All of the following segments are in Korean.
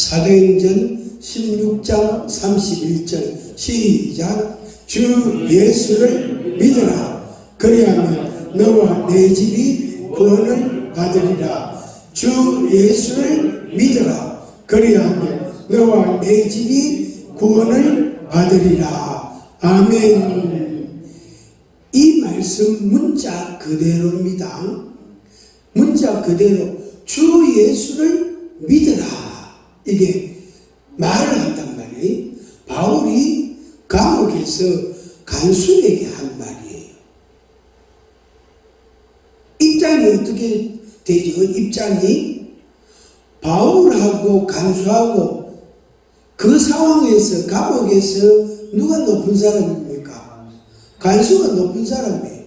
사도행전 16장 31절. 시작. 주 예수를 믿어라. 그리하면 너와 내 집이 구원을 받으리라. 주 예수를 믿어라. 그리하면 너와 내 집이 구원을 받으리라. 아멘. 이 말씀 문자 그대로입니다. 문자 그대로 주 예수를 믿어라 이게 말을 한단 말이에요. 바울이 감옥에서 간수에게 한 말이에요. 입장이 어떻게 되죠? 입장이 바울하고 간수하고 그 상황에서 감옥에서 누가 높은 사람입니까? 간수가 높은 사람이에요.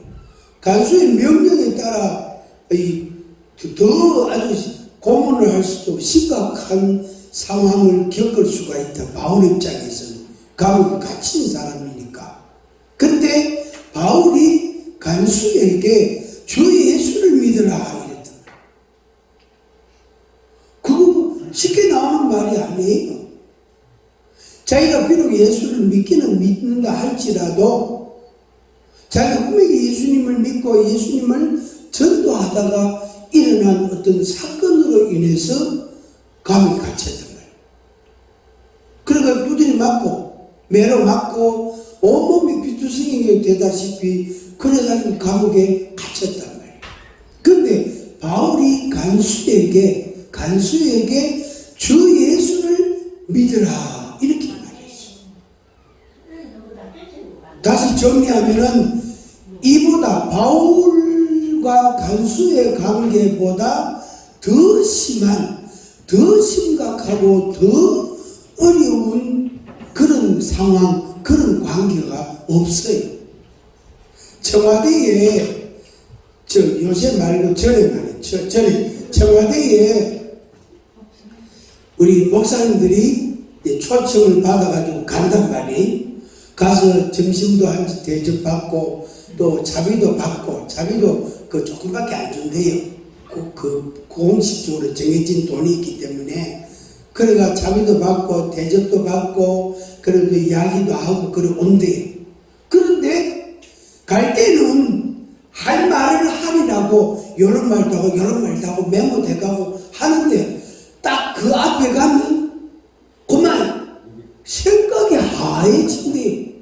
간수의 명령에 따라 이더 아주 고문을 할 수도 심각한 상황을 겪을 수가 있다. 바울 입장에서는 감옥에 갇힌 사람이니까. 근데 바울이 간수에게 주 예수를 믿으라 이랬다. 그거 쉽게 나오는 말이 아니에요. 자기가 비록 예수를 믿기는 믿는다 할지라도 자기가 분명히 예수님을 믿고 예수님을 전도하다가 일어난 어떤 사건으로 인해서 감옥에 갇혔단 말이에요. 그러니까 두드리 맞고 매로 맞고 온몸이 비투성이게 되다시피 그래가지고 감옥에 갇혔단 말이에요. 근데 바울이 간수에게 간수에게 주 예수를 믿으라 이렇게. 다시 정리하면은 이보다 바울과 간수의 관계보다 더 심한, 더 심각하고 더 어려운 그런 상황, 그런 관계가 없어요. 청와대에 저 요새 말고 전에 말이죠. 전에 청와대에 우리 목사님들이 초청을 받아가지고 간단 말이에요. 가서 점심도 한 대접 받고 또 자비도 받고 자비도 그 조금밖에 안 준대요. 그, 그 공식적으로 정해진 돈이 있기 때문에 그래가 자비도 받고 대접도 받고 그래도 이야기도 하고 그래 온대요. 그런데 갈 때는 할 말을 하리라고 이런 말도 하고 이런 말도 하고 메모돼가고 하는데 딱 그 앞에 가면 그만 생각이 하얘진대요.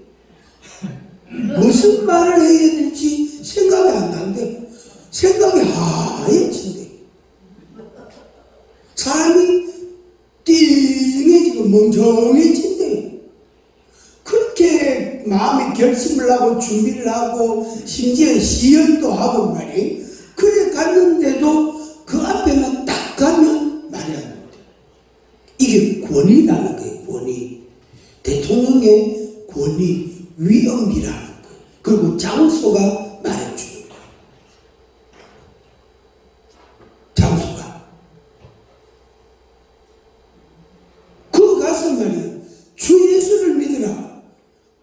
무슨 말을 해야 될지 생각이 안 난대. 생각이 하얘진대. 사람이 멍청해진대. 그렇게 마음의 결심을 하고 준비를 하고 심지어 시연도 하고 말이에요. 그래 갔는데도 그 앞에만 딱 가면 말이 안 돼. 이게 권위라는 거예요, 권위. 대통령의 권위, 위엄이라는 거예요. 그리고 장소가 말해주는 거예요. 장소가. 그 가서 말이에요. 주 예수를 믿으라.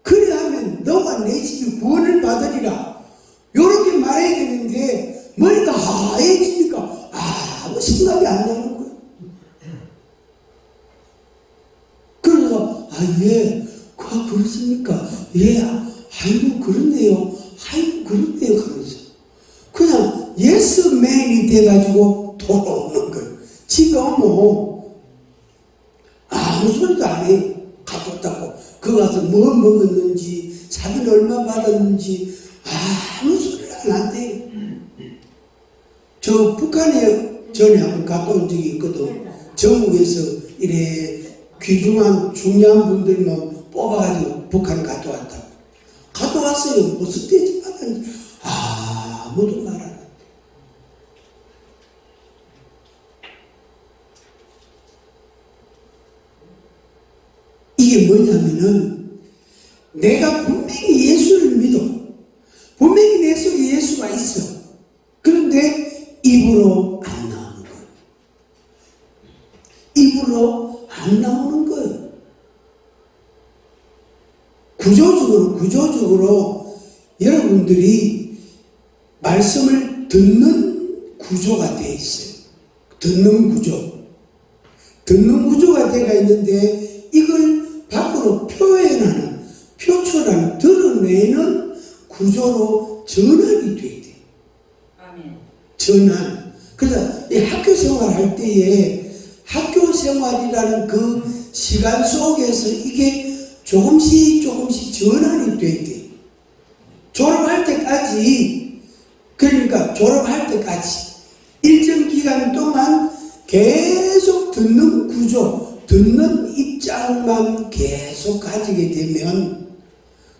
그래 하면 너가 내 집이 구원을 받으리라. 요렇게 말해야 되는데 머리가 하얘지니까 아무 생각이 안 나는 거예요. 그래서 아 예, 그 그렇습니까? 예, 아이고 그렇네요. 아이고 그렇네요. 그러면서 그냥 예스맨이 돼가지고 돌아오는 거예요. 지가 뭐 아무 소리도 안 해. 가뒀다고. 그 가서 뭐 먹었는지, 자기는 얼마 받았는지 아무 소리를 안 한대. 저 북한에 전에 한번 갔다 온 적이 있거든. 전국에서 이래 귀중한 중요한 분들만 뽑아가지고 북한 갔다 왔다. 갔다 왔어요. 무슨 대접 받았는지 아무도 말안 한대. 이게 뭐냐면은 내가 분명히 예수를 믿어. 분명히 내 속에 예수가 있어. 그런데 입으로 안 나오는 거예요. 안 나오는 거예요. 구조적으로, 구조적으로 여러분들이 말씀을 듣는 구조가 돼 있어요. 듣는 구조. 듣는 구조가 되어 있는데 이걸 밖으로 표현하는 표출하는 드러내는 구조로 전환이 돼 있대. 아멘. 전환. 그래서 이 학교 생활할 때에 학교 생활이라는 그 시간 속에서 이게 조금씩 조금씩 전환이 돼 있대. 졸업할 때까지 그러니까 졸업할 때까지 일정 기간 동안 계속 듣는 구조, 듣는 입장만 계속 가지게 되면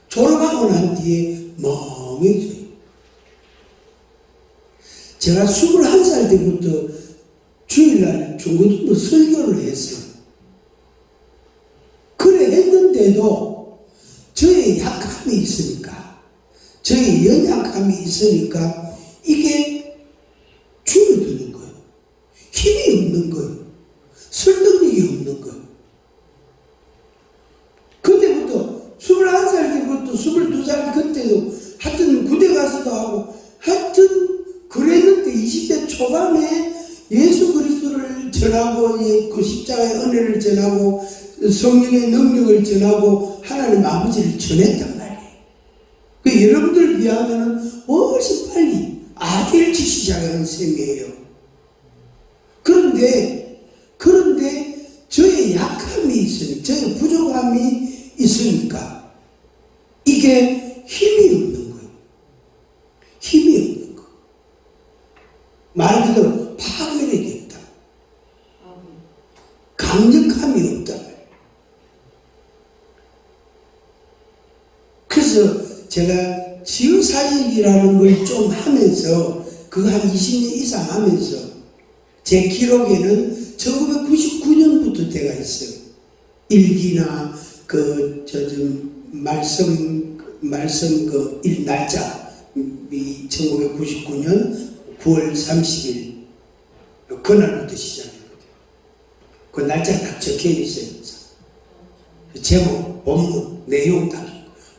졸업하고 난 뒤에 멍해져요. 제가 21살 때부터 주일날 중고등부 설교를 했어요. 그래 했는데도 저의 약함이 있으니까, 저의 연약함이 있으니까 이게 줄어드는 거예요. 힘이 없는 거예요. 설득력이 없는 거예요. 그때부터 21살 때부터 22살 그때도 성령의 능력을 전하고 하나님 아버지를 전했단 말이에요. 그 여러분들 비하면 훨씬 빨리 아주 일찍 시작하는 셈이에요. 그런데 그런데 저의 약함이 있으니 저의 부족함이 있으니까 이게 힘이 없는 거예요. 힘이 없는 거. 말 그대로 파괴력이 없다. 강력함이 없다. 그래서 제가 지휘사직이라는 걸 좀 하면서 그거 한 20년 이상 하면서 제 기록에는 1999년부터 때가 있어요. 일기나 그 저 좀 말씀 말씀 그 일 날짜 이 1999년 9월 30일 그날부터 시작했거든요. 그 날짜 딱 적혀 있어요. 제목, 본문, 내용 딱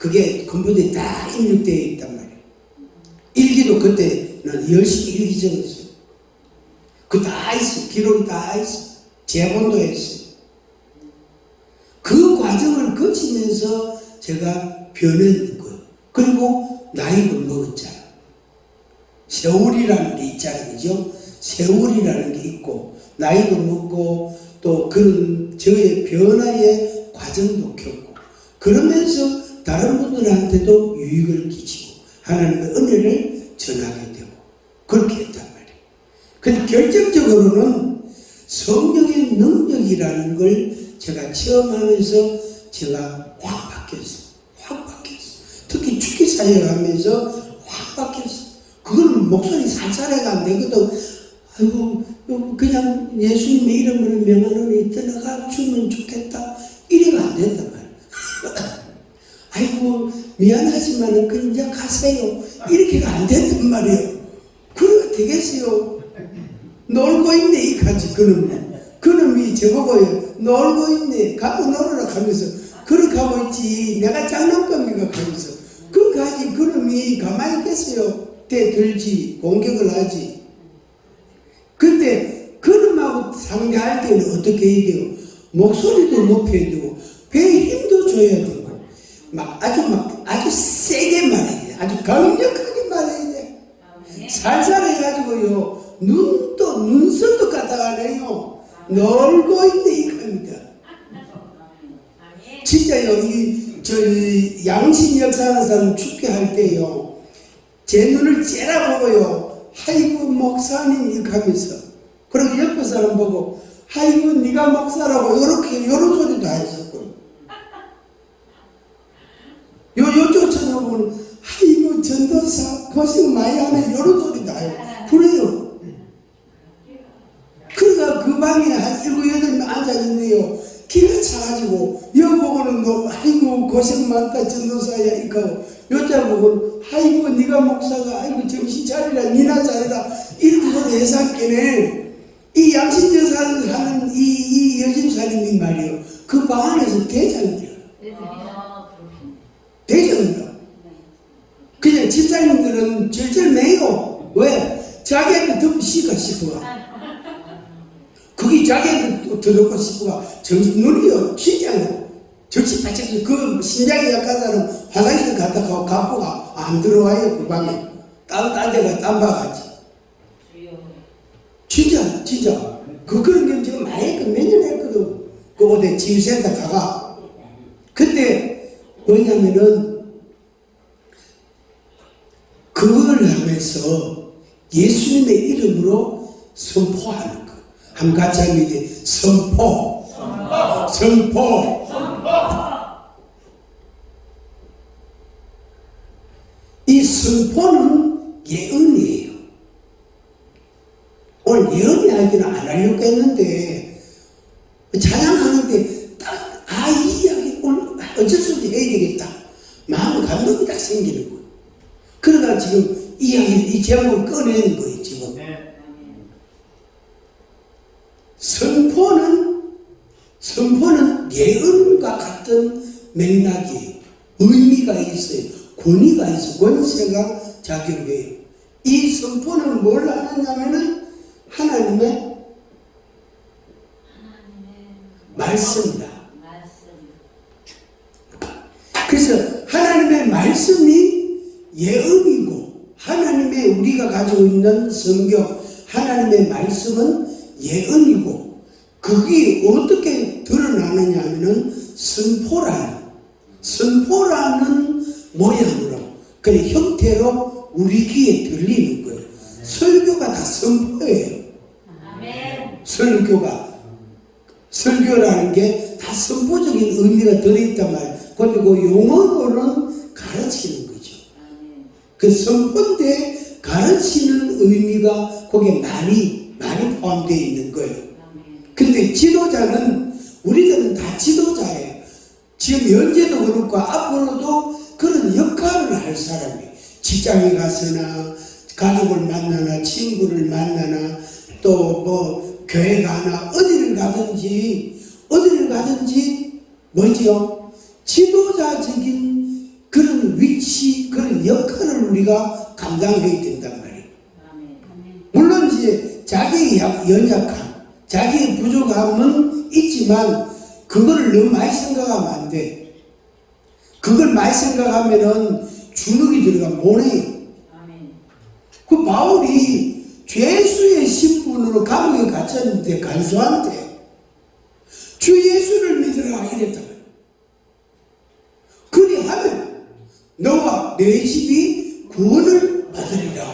그게 컴퓨터에 다 입력되어 있단 말이에요. 일기도 그때는 열심히 일기 적었어요. 그다 있어. 기록이 다 있어. 제본도 했어요. 그 과정을 거치면서 제가 변했는 거예요. 그리고 나이도 먹었잖아. 세월이라는 게 있잖아요. 그죠? 세월이라는 게 있고, 나이도 먹고, 또 그런 저의 변화의 과정도 겪고, 그러면서 다른 분들한테도 유익을 끼치고, 하나님의 은혜를 전하게 되고, 그렇게 했단 말이에요. 근데 결정적으로는 성령의 능력이라는 걸 제가 체험하면서 제가 확 바뀌었어요. 확 바뀌었어요. 특히 축기 사역을 하면서 확 바뀌었어요. 그거는 목소리 살살해가 안 되거든. 아이고, 그냥 예수님의 이름을 명하노니 떠나가 주면 좋겠다. 이래가 안 말이야. 아이고, 미안하지만은 그냥 가세요. 이렇게가 안 된단 말이에요. 그래가 되겠어요. 놀고 있네, 이 가지, 그놈이. 그놈이 저보고 놀고 있네. 가고 놀으라 하면서. 그렇게 하고 있지. 내가 장난감이가 하면서. 그 가지, 그놈이 가만히 있겠어요. 때 들지, 공격을 하지. 근데 그놈하고 상대할 때는 어떻게 해야 돼요? 목소리도 높여야 되고, 배에 힘도 줘야 되고, 막 아주 막, 아주 세게 말해야 돼. 아주 강력하게 말해야 돼. 살살 해가지고요, 눈도, 눈썹도 갖다가 내요. 놀고 있네, 이겁니다. 진짜요, 이, 저, 이 양신 역사하는 사람 축게 할 때요, 제 눈을 째려보고요, 아이고, 목사님, 이렇게 하면서. 그리고 옆에 사람 보고, 아이고, 네가 목사라고, 요렇게, 요런 소리도 다 했었고. 요, 요쪽 쳐다보면, 아이고, 전도사, 고생 많이 하네, 요런 소리도 해요. 그래요. 그러니까 그 방에 한 일곱 여덟 명 앉아있네요. 기가 차가지고 여보고는 너 아이고 고생 많다 전도사야 이거 여자 보고는 아이고 네가 목사가 아이고 정신 차리라 니나 잘해라 이렇게 소리 해삼기는 이 양신여사를 하는 이, 이 여집사님이 말이에요. 그 방 안에서 대장이 야. 대장이야. 그냥 집사님들은 절절매요. 왜? 자기한테 더 시가 싶어. 그게 자기한테 들었고 싶어가 정신 눈이요 진짜요 정신 바짝 그 신장이 사람 화장실 갔다 가 갖고가 안 들어와요 그 방에 딴, 딴 데가 딴 방같이 진짜 진짜 그 그런 게 지금 많이 몇년 했거든 그 어디 치유센터 가가 그때 뭐냐면은 그걸 하면서 예수님의 이름으로 선포하는 거. 한 같이 하면 이제 선포. 선포. 이 선포는 예언이에요. 오늘 예언 이야기는 안 하려고 했는데 딱 아 이 이야기 오늘 어쩔 수 없이 해야 되겠다. 마음 감동이 딱 생기는 거예요. 그러다 지금 이 이야기 이 제목을 꺼내는 거예요 지금. 선포는 선포는 예언과 같은 맥락이에요. 의미가 있어요. 권위가 있어. 권세가 작용해요. 이 선포는 뭘 하느냐면은 하나님의 말씀이다. 그래서 하나님의 말씀이 예언이고 하나님의 우리가 가지고 있는 성경 하나님의 말씀은 예언이고 그게 어떻게 드러나느냐 하면은 선포라는 선포라는 모양으로 그 형태로 우리 귀에 들리는 거예요. 설교가 다 선포예요. 설교가 설교라는 게 다 선포적인 의미가 들어있단 말이에요. 그리고 용어로는 가르치는 거죠. 그 선포인데 가르치는 의미가 거기에 많이 많이 포함되어 있는 거예요. 근데 지도자는 우리들은 다 지도자예요. 지금 현재도 그렇고 앞으로도 그런 역할을 할 사람이 직장에 가서나 가족을 만나나 친구를 만나나 또 뭐 교회 가나 어디를 가든지 어디를 가든지 뭐지요? 지도자적인 그런 위치 그런 역할을 우리가 감당해야 된단 말이에요. 물론 이제 자기의 약- 연약함, 자기의 부족함은 있지만 그거를 너무 많이 생각하면 안 돼. 그걸 많이 생각하면은 주눅이 들어가 못 해요. 그 바울이 죄수의 신분으로 감옥에 갇혔는데 간수한테 주 예수를 믿으라 이랬다. 그리 하면 너와 내 집이 구원을 받으리라.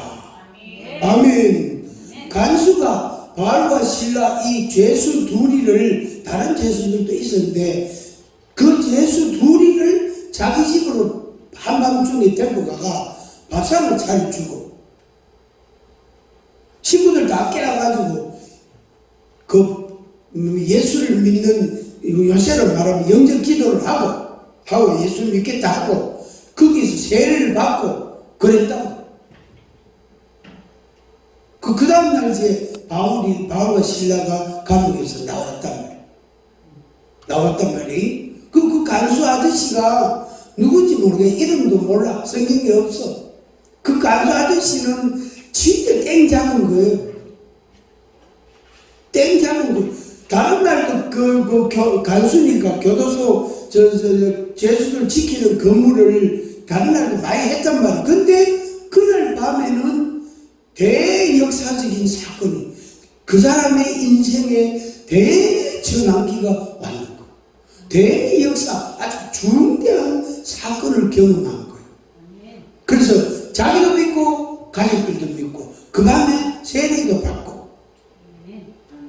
아멘. 간수가 바알과 신라 이 죄수 둘이를 다른 죄수들도 있었는데 그 죄수 둘이를 자기 집으로 한밤중에 데리고 가가 밥상을 차려주고 친구들 다 깨어가지고 그 음, 예수를 믿는 요새로 말하면 영적 기도를 하고 하고 예수 믿겠다 하고 세례를 받고 그랬다고. 그, 그 다음날 이제 바울이, 바울과 신라가 감옥에서 나왔단 말이에요. 나왔단 말이에요. 그, 그 간수 아저씨가 누군지 모르게 이름도 몰라. 성경에 없어. 그 간수 아저씨는 진짜 땡 잡은 거예요. 땡 잡은 거. 다음날 그, 그, 그 교, 간수니까 교도소, 저, 저, 저, 죄수들 지키는 근무를 다음날도 많이 했단 말이에요. 근데 그날 밤에는 대역사적인 사건이 그 사람의 인생에 대전환기가 왔는 거예요. 대역사, 아주 중대한 사건을 경험한 거예요. 그래서 자기도 믿고 가족들도 믿고 그 밤에 세례도 받고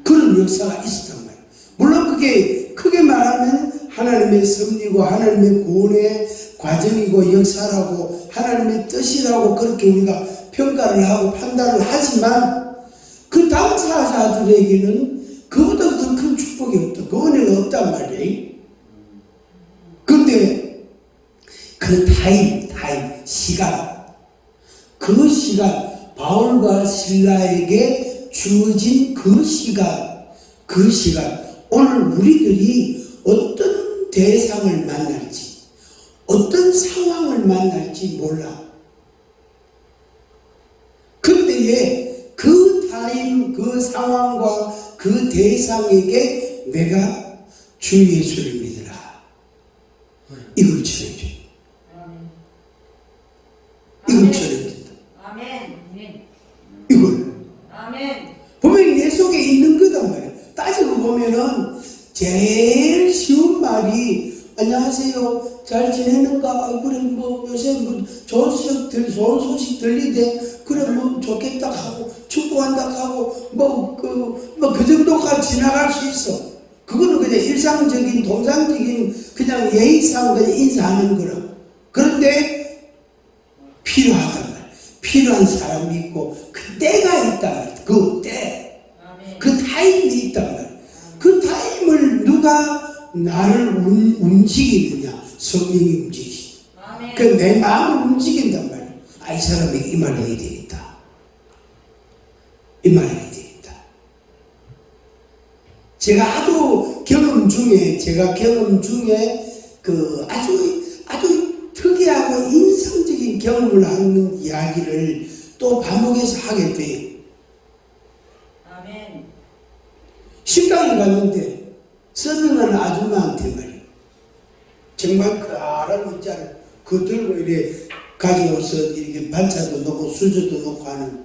그런 역사가 있었단 말이에요. 물론 그게 크게 말하면 하나님의 섭리고 하나님의 구원의 과정이고 역사라고 하나님의 뜻이라고 그렇게 우리가 평가를 하고 판단을 하지만 그 당사자들에게는 그보다 더 큰 축복이 없다. 그 은혜가 없단 말이에요. 근데 그 타임, 타임, 시간, 그 시간, 바울과 신라에게 주어진 그 시간, 그 시간, 오늘 우리들이 어떤 대상을 만날지, 어떤 상황을 만날지 몰라. 그때에 그 타임, 그 상황과 그 대상에게 내가 주 예수를 믿으라. 이걸 전해준다. 아멘. 이걸. 아멘. 보면 내 속에 있는 거단 말이야. 따지고 보면은 제일 쉬운 말이 안녕하세요. 잘 지내는가? 아, 그래 뭐 요새 뭐 좋은 소식 들 좋은 소식 들리대. 그래 뭐 좋겠다 하고 축복한다 하고 뭐 그 뭐 그 정도가 지나갈 수 있어. 그거는 그냥 일상적인 동상적인 그냥 예의상 그냥 인사하는 거라. 그런데 필요하단 말이야. 필요한 사람이 있고 그 때가 있다 말이야. 그 때. 아멘. 그 타임이 있단 말이야. 그 타임을 누가 움- 움직이느냐? 성령이 움직이시. 아멘. 그내 마음을 움직인단 말이야. 아, 이 사람이 이 말을 해야 되겠다. 이 말을 해야 되겠다. 제가 하도 경험 중에, 제가 경험 중에 그 아주, 아주 특이하고 인상적인 경험을 하는 이야기를 또 반복해서 하게 돼요. 아멘. 식당에 갔는데 서빙하는 아줌마한테 말이야. 정말 그 아람 있잖아. 그 들고 이래 가져와서 이렇게 반찬도 넣고 수저도 넣고 하는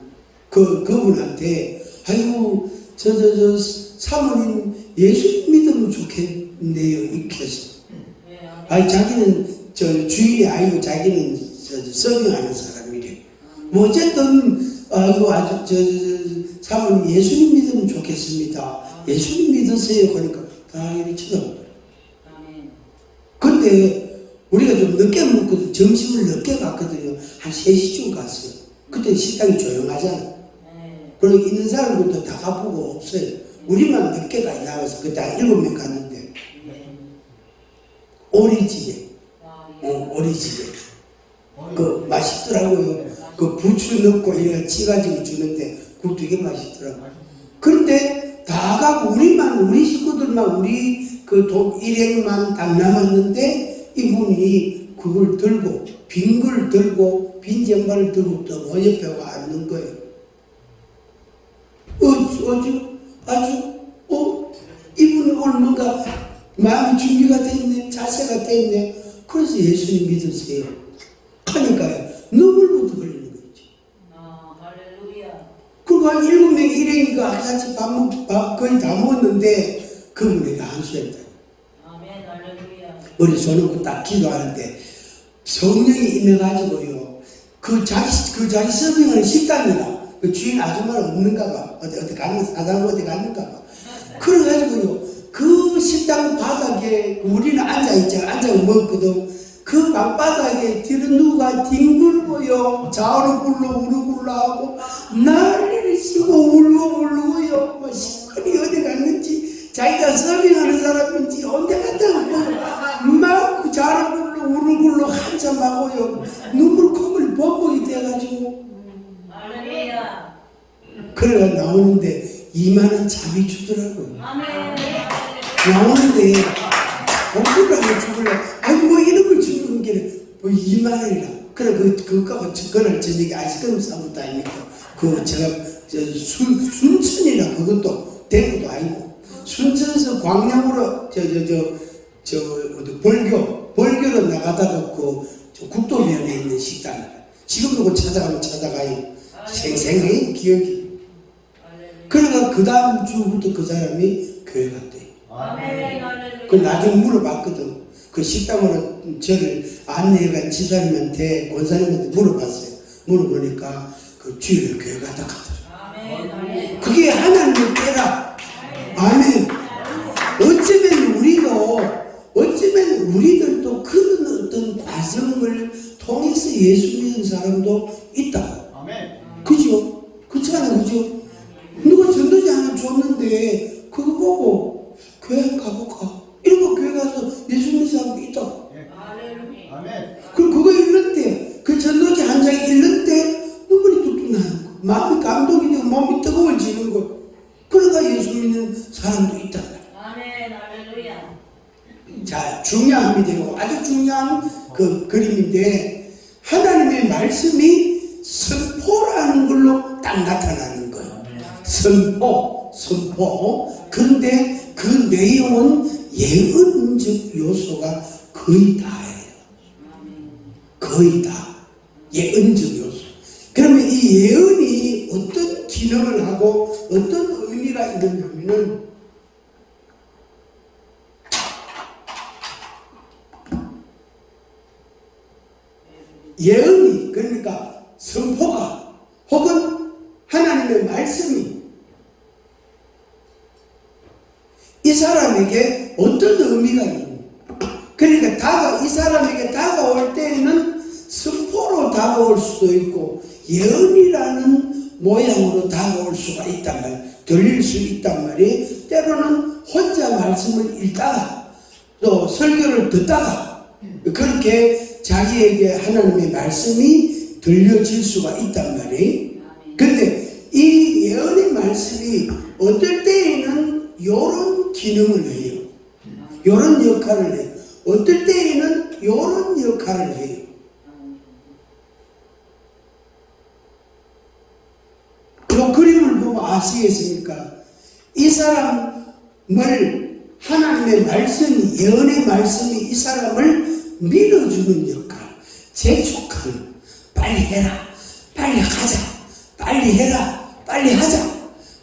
그 그분한테 아이고 저 저 저 사모님 예수 믿으면 좋겠네요 이렇게 해서. 아니 자기는 저 주인이 아니고 자기는 저, 저 서빙하는 사람이래. 뭐 어쨌든 아이고 아주 저, 저, 저 사모님 예수님 믿으면 좋겠습니다. 예수님 믿으세요. 그러니까 다 이렇게. 아멘. 근데 우리가 좀 늦게 먹거든 점심을 늦게 갔거든요. 한 3시쯤 갔어요. 그때 식당이 조용하잖아. 네. 그리고 있는 사람들도 다 가보고 없어요. 우리만 늦게 가 나가서 그때 한 7명 갔는데 네. 오리집에 아, 어, 예. 오리집에 그 맛있더라고요. 그 부추 넣고 이렇게 찌가지고 주는데 그거 되게 맛있더라고. 그런데 다 가고 우리만 우리 식구들만 우리 그돈 일행만 딱 남았는데 이분이 그걸 들고 빈걸 들고 빈 쟁반을 들고 또 옆에 와 앉는 거예요. 어, 아주 아주 어 이분이 오늘 뭔가 마음이 준비가 돼 있네 자세가 돼 있네. 그래서 예수님 믿으세요. 하니까요 눈물부터 흘리는 거죠. 아, 할렐루야. 그리고 한 일곱 명 일행이가 같이 밥, 거의 다 먹었는데 그분에게 한수했다. 머리 손을 딱 기도하는데 성령이 임해가지고요. 그 자기 그 자기 서빙하는 식당이라 그 주인 아줌마는 없는가 봐. 어디 어디 가는 사장 어디 갔는가 봐. 그래가지고요. 그 식당 바닥에 우리는 앉아 있잖아. 앉아 먹거든. 그 방바닥에 뒤로 누가 뒹굴고요. 좌우로 굴러 우르 굴러 하고 난리를 치고 울고 울고요. 뭐 시간이 어디 갔는지 자기가 서빙하는 사람인지 언제 갔다 막 좌우로 굴러 우르굴러 한참 하고요. 눈물 콧물 범벅이 돼가지고. 그래가 나오는데 2만원 차비 주더라고요. 나오는데 억울하게 죽을래. 아니 뭐 이런 걸 주는 게뭐 2만 원이라. 그래 그 그거가 그날 저녁에 아이스크림 사먹다 아닙니까? 그 제가 저순 순천이라 그것도 대구도 아니고 순천에서 광양으로 저 저 저저 어디 벌교 벌교로 나가다가 그저 국도면에 있는 식당이라. 지금도 그 찾아가면 찾아가요. 생생해 기억이. 그러니까 그 다음 주부터 그 사람이 교회 갔대. 그 나중에 물어봤거든. 그 식당으로 저를 안내해간 지사님한테 권사님한테 물어봤어요. 물어보니까 그 주일을 교회 갔다 가더라. 아멘. 아멘. 그게 하나님의 때라. 아멘. 어쩌면 우리도 어쩌면 우리들도 그런 어떤 과정을 통해서 예수 믿는 사람도 있다. 거의 다 예언적 요소. 그러면 이 예언이 어떤 기능을 하고 어떤 의미가 있느냐면은 예언이 그러니까 선포가 혹은 하나님의 말씀이 이 사람에게 수도 있고 예언이라는 모양으로 다가올 수가 있단 말 들릴 수 있단 말이 때로는 혼자 말씀을 읽다가 또 설교를 듣다가 그렇게 자기에게 하나님의 말씀이 들려질 수가 있단 말이 근데 이 예언의 말씀이 어떨 때에는 요런 기능을 해요. 요런 역할을 해요. 어떨 때에는 요런 역할을 해요. 요 그림을 보고 아시겠습니까? 이 사람을 하나님의 말씀이 예언의 말씀이 이 사람을 밀어주는 역할, 재촉하는. 빨리 해라, 빨리 가자, 빨리 해라, 빨리 하자,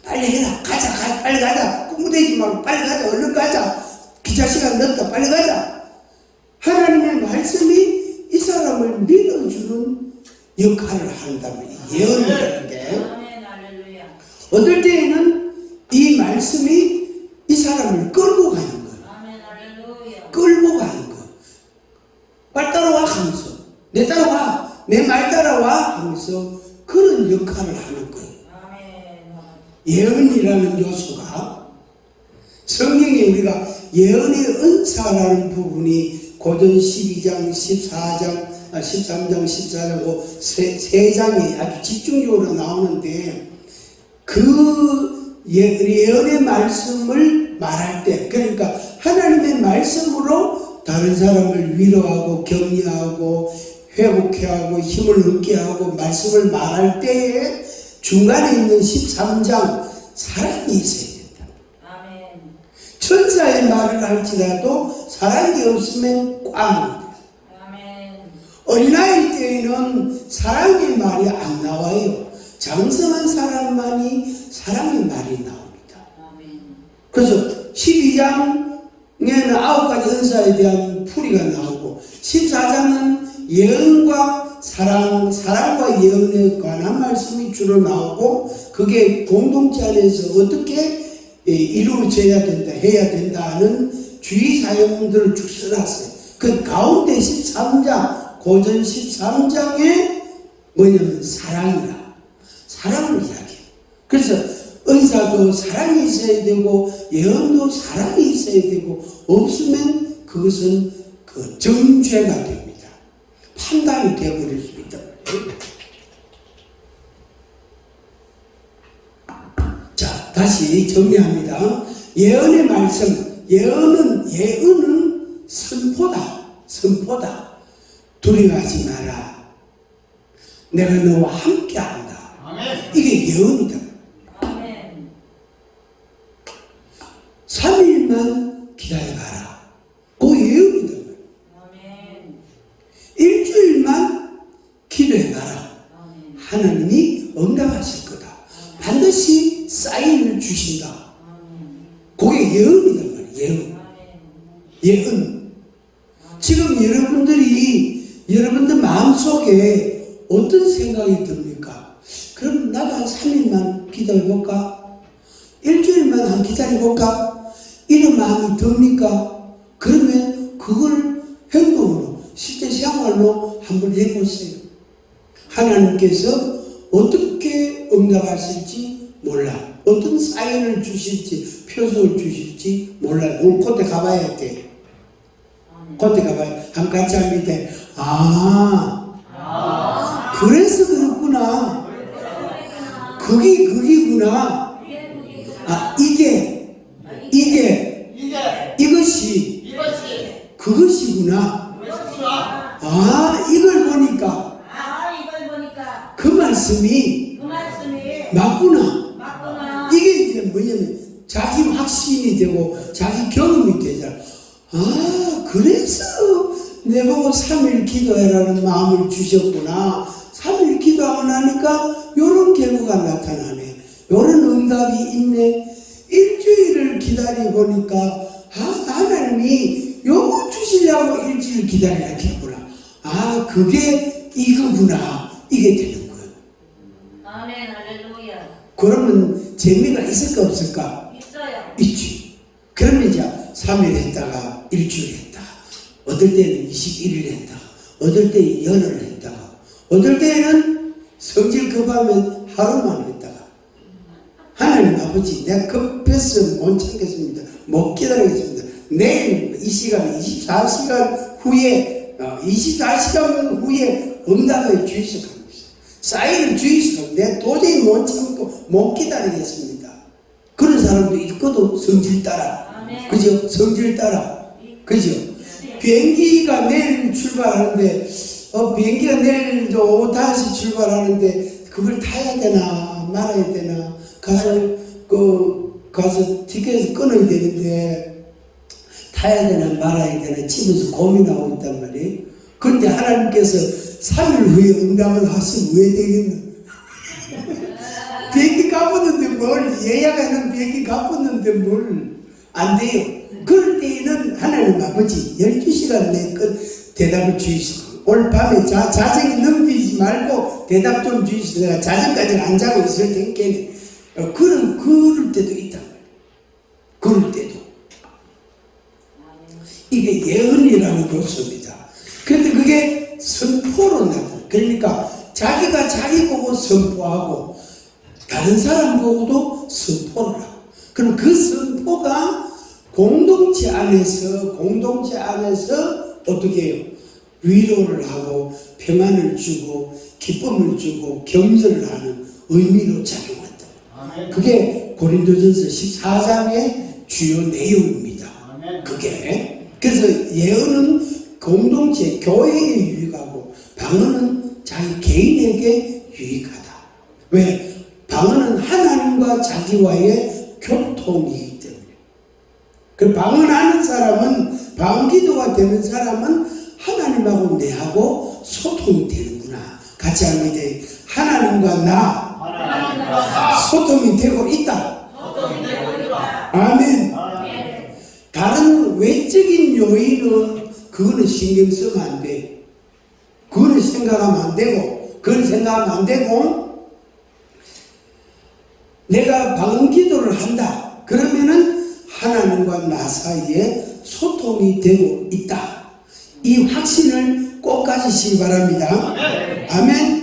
빨리 해라, 가자, 가, 빨리 가자, 꽁무대지 말고 빨리 가자, 얼른 가자, 기차 시간 늦다, 빨리 가자. 하나님의 말씀이 이 사람을 밀어주는 역할을 한다면 예언이라는 게. 어떨 때에는 이 말씀이 이 사람을 끌고 가는 거예요. 끌고 가는 거. 빨리 따라와 하면서 내 따라와 내 말 따라와 하면서 그런 역할을 하는 거예요. 예언이라는 요소가 성경에 우리가 예언의 은사라는 부분이 고전 12장, 14장, 아, 13장, 14장 그세 세 장이 아주 집중적으로 나오는데 그 예- 예언의 말씀을 말할 때 그러니까 하나님의 말씀으로 다른 사람을 위로하고 격려하고 회복해 하고 힘을 얻게 하고 말씀을 말할 때에 중간에 있는 13장 사랑이 있어야 된다. 아멘. 천사의 말을 할지라도 사랑이 없으면 꽝입니다. 아멘. 어린아이 때에는 사랑의 말이 안 나와요. 장성한 사람만이 사랑의 말이 나옵니다. 그래서 12장에는 아홉 가지 은사에 대한 풀이가 나오고 14장은 예언과 사랑, 사랑과 예언에 관한 말씀이 주로 나오고 그게 공동체 안에서 어떻게 예, 이루어져야 된다, 해야 된다는 주의 사용들을 쭉 써놨어요. 그 가운데 13장, 고전 13장에 뭐냐면 사랑이라. 사랑을 이야기해요. 그래서 은사도 사랑이 있어야 되고 예언도 사랑이 있어야 되고 없으면 그것은 그 정죄가 됩니다. 판단이 되어버릴 수 있다. 자, 다시 정리합니다. 예언의 말씀, 예언은 예언은 선포다. 선포다. 두려워하지 마라. 내가 너와 함께한다. 아멘. 이게 예언이다. 아멘. 3일만 기다려봐라. 그 예언이다. 아멘. 일주일만 기도해봐라. 아멘. 하나님이 응답하실 거다. 반드시 사인을 주신다. 아멘. 그게 예언이단 말이에요. 예언. 아멘. 예언. 지금 여러분들이 여러분들 마음속에 어떤 생각이 듭니까? 나도 한 3일만 기다려볼까? 일주일만 한 기다려볼까? 이런 마음이 듭니까? 그러면 그걸 행동으로 실제 생활로 한번 해보세요. 하나님께서 어떻게 응답하실지 몰라. 어떤 사인을 주실지, 표석을 주실지 몰라요. 오늘 그때 가봐야 돼. 그때 가봐야 한 같이 하면 돼. 아, 그래서 그렇구나. 그게 그기구나. 아, 이게, 이게, 이것이, 그것이구나. 아, 이걸 보니까 그 말씀이. 맞구나. 이게 이제 뭐냐면 자기 확신이 되고 자기 경험이 되잖아. 아, 그래서 내보고 3일 기도해라는 마음을 주셨구나. 3일 기도하고 나니까 요런 결과가 나타나네. 요런 응답이 있네. 일주일을 기다려 보니까 아, 하나님이 요거 주시려고 일주일 기다리라 했구나. 아, 그게 이거구나. 이게 되는 거예요. 아멘. 할렐루야. 그러면 재미가 있을까 없을까? 있어요. 있지. 그러면 이제 3일 했다가 일주일 했다. 어떨 때는 21일 했다. 어떨 때는 열흘 했다가. 어떨 때는 성질 급하면 하루만 했다가. 하나님 아버지, 내가 급해서 못 참겠습니다. 못 기다리겠습니다. 내일 이 시간, 24시간 후에, 어, 24시간 후에 응답을 주시옵소서. 사인을 주시옵소서. 내가 도저히 못 참고 못 기다리겠습니다. 그런 사람도 있거든, 성질 따라. 그죠? 성질 따라. 그죠? 비행기가 내일 출발하는데, 어, 비행기가 내일 저 오후 5시 출발하는데, 그걸 타야 되나, 말아야 되나, 가서, 그, 가서 티켓을 끊어야 되는데, 타야 되나, 말아야 되나, 집에서 고민하고 있단 말이에요. 그런데 하나님께서 3일 후에 응답을 하시면 왜 되겠나? 비행기 가봤는데 뭘 예약하는 비행기 가봤는데 뭘 안 돼요. 그럴 때에는 하나님 아버지 12시간 내에 그 대답을 주시고 오늘 밤에 자, 자정이 넘기지 말고 대답 좀 주시고 내가 자정까지는 안 자고 있을 테니까 어, 그런 그럴 때도 있단 말이에요. 그럴 때도 이게 예언이라는 요소입니다. 그런데 그게 선포로 나타나. 그러니까 자기가 자기 보고 선포하고 다른 사람 보고도 선포를 하고. 그럼 그 선포가 공동체 안에서 공동체 안에서 어떻게 해요? 위로를 하고 평안을 주고 기쁨을 주고 격려를 하는 의미로 작용한다. 아멘. 그게 고린도전서 14장의 주요 내용입니다. 아멘. 그게 그래서 예언은 공동체 교회에 유익하고 방언은 자기 개인에게 유익하다. 왜? 방언은 하나님과 자기와의 교통이기 때문에. 그 방언하는 사람은 방언기도가 되는 사람은 하나님하고 내하고 소통이 되는구나. 같이 합니다. 하나님과 나 소통이 되고 있다. 되고 있다 아멘. 다른 외적인 요인은 그거는 신경 쓰면 안 돼. 그거는 생각하면 안 되고, 그건 생각하면 안 되고, 내가 방언 기도를 한다. 그러면은 하나님과 나 사이에 소통이 되고 있다. 이 확신을 꼭 가지시기 바랍니다. 아멘. 아멘.